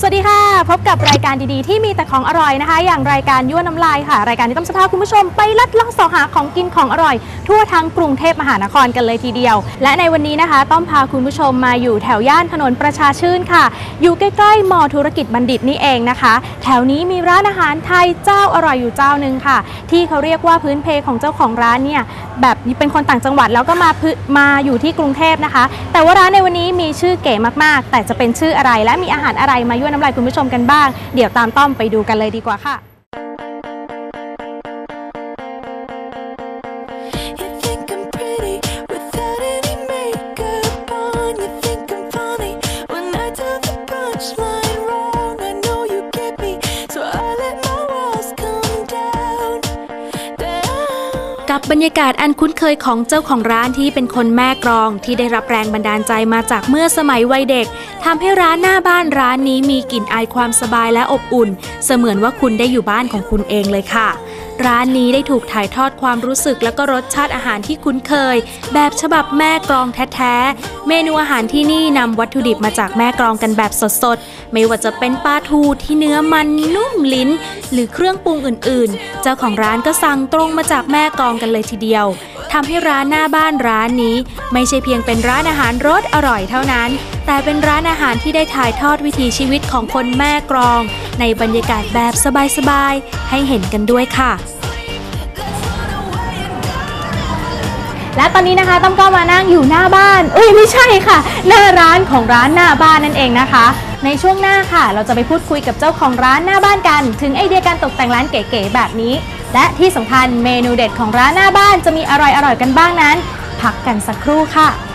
สวัสดีค่ะ พบกับรายการดีๆ ที่มีแต่ของอร่อยนะคะ อย่างรายการยั่วน้ำลายค่ะ รายการที่ต้องจะพาคุณผู้ชมไปลัดล่องสอหาของกินของอร่อย ทั่วทั้งกรุงเทพมหานครกันเลยทีเดียว และในวันนี้นะคะ ต้องพาคุณผู้ชมมาอยู่แถวย่านถนนประชาชื่นค่ะ อยู่ใกล้ๆมอธุรกิจบัณฑิตนี่เองนะคะ แถวนี้มีร้านอาหารไทยเจ้าอร่อยอยู่เจ้าหนึ่งค่ะ ที่เขาเรียกว่าพื้นเพของเจ้าของร้านเนี่ยแบบเป็นคนต่างจังหวัดแล้วก็มามาอยู่ที่กรุงเทพนะคะ แต่ว่าร้านในวันนี้มีชื่อเก๋มากๆ แต่จะเป็นชื่ออะไรและมีอาหารอะไรมายั่วน้ำลายคุณผู้ชมกันบ้าง เดี๋ยวตามต้อมไปดูกันเลยดีกว่าค่ะ กับบรรยากาศอันคุ้นเคยของเจ้าของร้านที่เป็นคนแม่กรองที่ได้รับแรงบันดาลใจมาจากเมื่อสมัยวัยเด็กทำให้ร้านหน้าบ้านร้านนี้มีกลิ่นอายความสบายและอบอุ่น เสมือนว่าคุณได้อยู่บ้านของคุณเองเลยค่ะ ร้านนี้ได้ถูกถ่ายทอดความรู้สึกและก็รสชาติอาหารที่คุ้นเคย แบบฉบับแม่กรองแท้ๆ เมนูอาหารที่นี่นำวัตถุดิบมาจากแม่กรองกันแบบสดๆ ไม่ว่าจะเป็นปลาทูที่เนื้อมันนุ่มลิ้น หรือเครื่องปรุงอื่นๆ เจ้าของร้านก็สั่งตรงมาจากแม่กรองกันเลยทีเดียวทำให้ร้านหน้าบ้านร้านนี้ ไม่ใช่เพียงเป็นร้านอาหารรสอร่อยเท่านั้น แต่เป็นร้านอาหารที่ได้ถ่ายทอดวิถีชีวิตของคนแม่กรอง ในบรรยากาศแบบสบายๆ ให้เห็นกันด้วยค่ะ และตอนนี้นะคะต้อมก็มานั่งอยู่หน้าบ้าน เอ้ยไม่ใช่ค่ะ หน้าร้านของร้านหน้าบ้านนั่นเองนะคะ ในช่วงหน้าค่ะ เราจะไปพูดคุยกับเจ้าของร้านหน้าบ้านกัน ถึงไอเดียการตกแต่งร้านเก๋ๆแบบนี้ และที่สำคัญเมนูเด็ดของร้านหน้าบ้านจะมีอะไรอร่อยๆกันบ้างนั้น พักกันสักครู่ค่ะ